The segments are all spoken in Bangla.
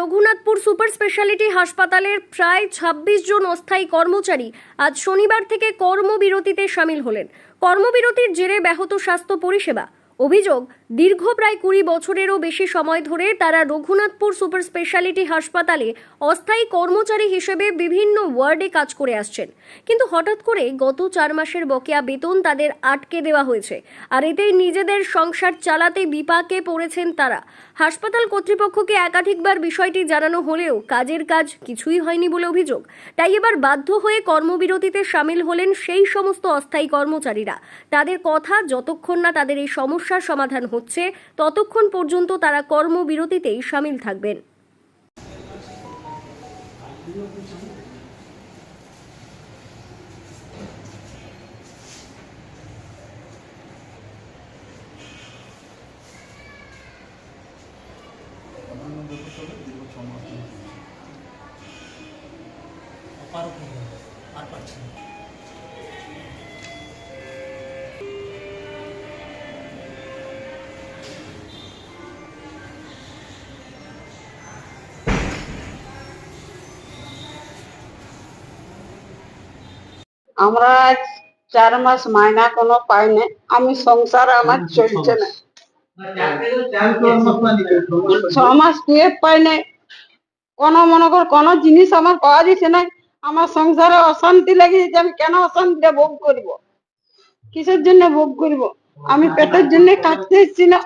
রঘুনাথপুর সুপার স্পেশালিটি হাসপাতালের প্রায় ২৬ জন অস্থায়ী কর্মচারী আজ শনিবার থেকে কর্মবিরতিতে সামিল হলেন। কর্মবিরতির জেরে ব্যাহত স্বাস্থ্য পরিষেবা অভিযোগ, দীর্ঘ প্রায় কুড়ি বছরেরও বেশি সময় ধরে তারা রঘুনাথপুর সুপার স্পেশালিটি হাসপাতালে অস্থায়ী কর্মচারী হিসেবে বিভিন্ন ওয়ার্ডে কাজ করে আসছেন। কিন্তু হঠাৎ করে গত চার মাসের বকেয়া বেতন তাদের আটকে দেওয়া হয়েছে আর এতেই নিজেদের সংসার চালাতে বিপাকে পড়েছেন তারা। হাসপাতাল কর্তৃপক্ষকে একাধিকবার বিষয়টি জানানো হলেও কাজের কাজ কিছুই হয়নি বলে অভিযোগ। তাই এবার বাধ্য হয়ে কর্মবিরতিতে সামিল হলেন সেই সমস্ত অস্থায়ী কর্মচারীরা। তাদের কথা যতক্ষণ না তাদের এই সমস্যার সমাধান হচ্ছে ততক্ষণ পর্যন্ত তারা কর্মবিরতিতেই সামিল থাকবেন। আর পারছি না। আমরা চার মাস মাইনা কোনো পাই না আমি সংসার আমার চলছে না। ছ মাস পিএফ পাই নাই। কোনো মনে কর কোনো জিনিস আমার পাওয়া যাচ্ছে না আমার সংসারে অশান্তি লেগে যাচ্ছে আমি কেন অশান্তিটা ভোগ করব? কিসের জন্য ভোগ করব? আমি পেটের জন্য কাটতে এসেছি না।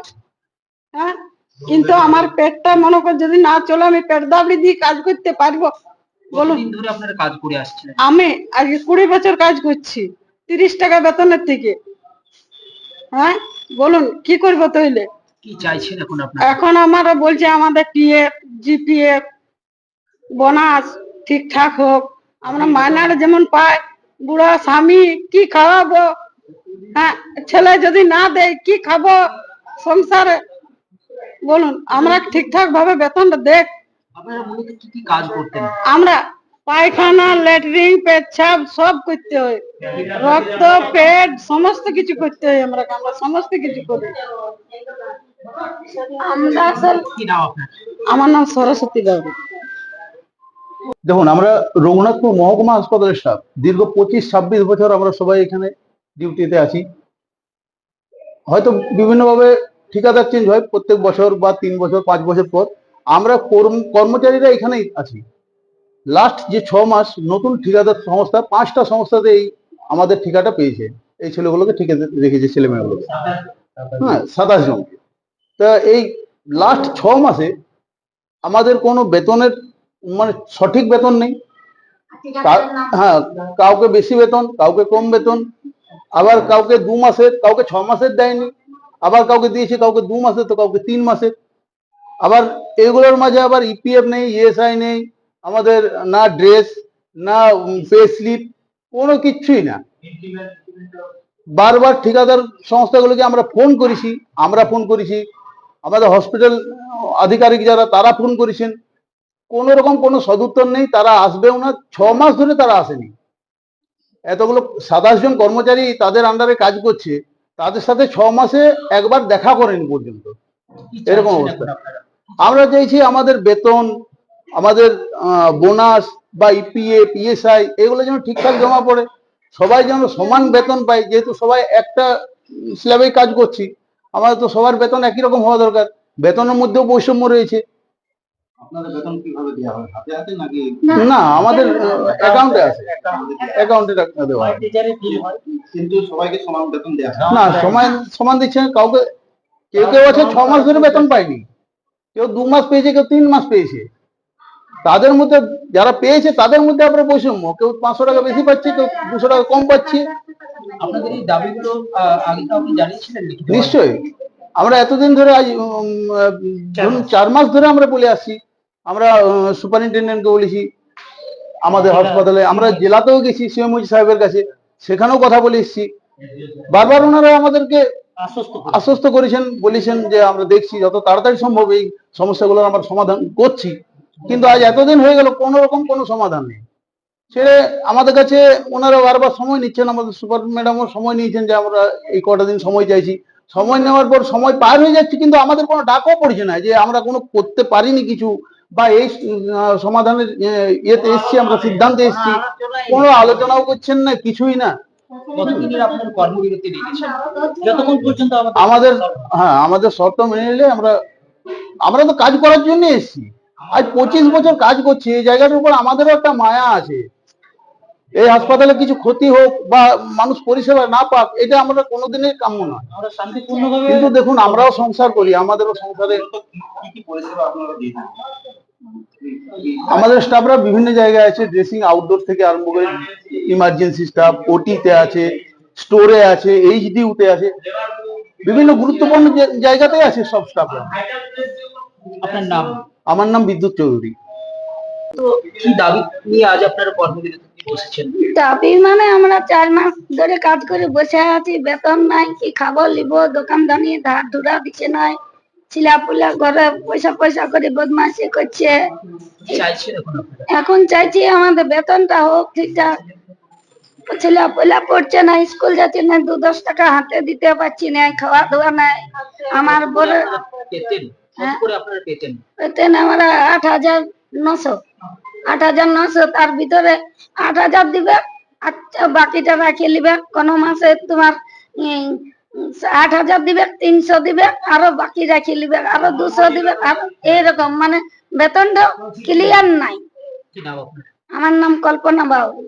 হ্যাঁ? কিন্তু আমার পেটটা মনে কর যদি না চলে আমি পেট দাবড়ি দিয়ে কাজ করতে পারব। কতদিন ধরে আপনারা কাজ করে আসছিলেন আমি আজকে কুড়ি বছর কাজ করছি তিরিশ টাকা বেতনের থেকে। হ্যাঁ বলুন কি করব কি চাইছেন এখন আপনারা? এখন আমরা বলছে আমাদের জিপিএফ বোনাস ঠিকঠাক হোক। আমরা মাইনার যেমন পাই বুড়া স্বামী কি খাওয়াবো? হ্যাঁ ছেলে যদি না দেয় কি খাব? সংসারে বলুন আমরা ঠিকঠাক ভাবে বেতনটা দেখ। আপনারা মূলত কি কি কাজ করতেন? আমরা পায়খানা ল্যাটরিন পেচ্ছাপ সব করতে হয়। রক্ত পেট সমস্ত কিছু করতে হয় আমরা আমরা সমস্ত কিছু করি। আমরা নাম আপনার? আমার নাম সরস্বতী বাবু দেখুন আমরা রঘুনাথপুর মহকুমা হাসপাতালের স্টাফ। দীর্ঘ পঁচিশ ছাব্বিশ বছর আমরা সবাই এখানে ডিউটিতে আছি। হয়তো বিভিন্নভাবে ঠিকাদার চেঞ্জ হয় প্রত্যেক বছর বা তিন বছর পাঁচ বছর পর। আমরা কর্মচারীরা এখানেই আছি। লাস্ট যে ছ মাস নতুন ঠিকাদার সংস্থা, পাঁচটা সংস্থাতে এই আমাদের ঠিকাটা পেয়েছে। এই ছেলেগুলোকে ঠিকা রেখেছে ছেলে মেয়েগুলোকে হ্যাঁ সাতাশ জনকে। তা এই লাস্ট ছ মাসে আমাদের কোনো বেতনের মানে সঠিক বেতন নেই। হ্যাঁ কাউকে বেশি বেতন, কাউকে কম বেতন, আবার কাউকে দু মাসের, কাউকে ছ মাসের দেয়নি, আবার কাউকে দিয়েছে, কাউকে দু মাসের, তো কাউকে তিন মাসের। আবার এগুলোর মাঝে আবার ইপিএফ নেই ইএসআই নেই আমাদের না ড্রেস না পে স্লিপ কোনো কিচ্ছুই না। বারবার ঠিকাদার সংস্থাগুলোকে আমরা ফোন করেছি আমরা ফোন করেছি। আমাদের হসপিটাল আধিকারিক যারা তারা ফোন করেছেন। কোন রকম কোনো সদুত্তর নেই তারা আসবেও না ছ মাস ধরে তারা আসেনি। এতগুলো সাতাশ জন কর্মচারী তাদের আন্ডারে কাজ করছে তাদের সাথে ছ মাসে একবার দেখা করেনি পর্যন্ত। এরকম অবস্থা। আমরা চাইছি আমাদের বেতন আমাদের বোনাস বা ইপিএ পিএসআই এগুলো যেন ঠিকঠাক জমা পড়ে। সবাই যেন সমান বেতন পায় যেহেতু সবাই একটা স্ল্যাবে কাজ করছি আমাদের তো সবার বেতন একই রকম হওয়া দরকার। বেতনের মধ্যেও বৈষম্য রয়েছে। আপনাদের বেতন কীভাবে দেওয়া হয়? হাতে হাতে নাকি? না। আমাদের অ্যাকাউন্টে আছে। অ্যাকাউন্টে দেওয়া টিচারের বিল কিন্তু সবাইকে সমান বেতন দেওয়া না সমান সমান দিচ্ছে না, কাউকে কেউ কেউ আছে ছ মাস ধরে বেতন পায়নি। কেউ দু মাস পেয়েছে কেউ তিন মাস পেয়েছে। তাদের মধ্যে যারা পেয়েছে তাদের মধ্যে আবার বৈষম্য। কেউ পাঁচশো টাকা বেশি পাচ্ছে কেউ দুশো টাকা কম পাচ্ছে। আপনাদের এই দাবিগুলো জানিয়েছিলেন নিশ্চয়ই। আমরা এতদিন ধরে আজ ধরুন চার মাস ধরে আমরা বলে আসছি। আমরা সুপারিনটেন্ডেন্টকে বলেছি আমাদের হাসপাতালে। আমরা জেলাতেও গেছি সিএমওজি সাহেবের কাছে। সেখানেও কথা বলে এসেছি। বারবার ওনারা আমাদেরকে আশ্বস্ত করেছেন। বলেছেন যে আমরা দেখছি যত তাড়াতাড়ি সম্ভব এই সমস্যাগুলোর আমরা সমাধান করছি। কিন্তু আজ এতদিন হয়ে গেল কোনো রকম কোনো সমাধান নেই। সে আমাদের কাছে ওনারা বারবার সময় নিচ্ছেন আমাদের সুপার ম্যাডামও সময় নিয়েছেন যে আমরা এই কটা দিন সময় চাইছি। সময় নেওয়ার পর সময় পার হয়ে যাচ্ছে কিন্তু আমাদের কোনো ডাকও পড়ছে না যে আমরা কোনো করতে পারিনি কিছু বা এই সমাধানের ইয়েতে এসছি আমরা সিদ্ধান্তে এসছি। কোনো আলোচনাও করছেন না কিছুই না। কতদিনের আপনার কর্মবিরতি রেখেছেন যতক্ষণ পর্যন্ত আমাদের হ্যাঁ আমাদের শর্ত মেনে নিলে আমরা আমরা তো কাজ করার জন্য এসেছি। আজ পঁচিশ বছর কাজ করছি এই জায়গাটার উপর আমাদেরও একটা মায়া আছে। এই হাসপাতালে কিছু ক্ষতি হোক বা মানুষ পরিষেবা না পাক এটা আমরা কোনোদিনই কাম্য নয়। কিন্তু দেখুন আমরাও সংসার করি আমাদেরও সংসারে কি কি পরিষেবা আপনারা দিয়ে থাকেন? আমাদের স্টাফরা বিভিন্ন জায়গায় আছে ড্রেসিং আউটডোর থেকে আরম্ভ করে ইমার্জেন্সি স্টাফ ওটিতে আছে স্টোরে আছে এইচডিউতে আছে বিভিন্ন গুরুত্বপূর্ণ জায়গাতেই আছে সব স্টাফরা আপনার নাম? আমার নাম বিদ্যুৎ চৌধুরী। তো কি দাবি নিয়ে আজ আপনারা কর্মবিরতিতে দাবি মানে আমরা চার মাস ধরে কাজ করে বসে আছি বেতন নাই কি খাব লিব দোকানদানি ধার ধুরা দিচ্ছে নাই ঘরে পয়সা পয়সা করে বদমাইশি করছে। এখন চাইছি আমাদের বেতনটা হোক ঠিকঠাক। ছেলে পয়লা পড়ছে না স্কুল যাচ্ছে না দু দশ টাকা হাতে দিতে পারছি না খাওয়া দাওয়া নাই। আমার বড় পেতেন? হ্যাঁ। আমরা আট হাজার নশো। আট হাজার নশো তার ভিতরে আট হাজার দিবে আচ্ছা বাকিটা রাখে নিবে। কোনো মাসে তোমার আট হাজার দিবে তিনশো দিবে আরও বাকি রাখি নিবে আরও দুশো দিবে আরও এইরকম। মানে বেতনটা ক্লিয়ার নাই। আমার নাম কল্পনা বাবু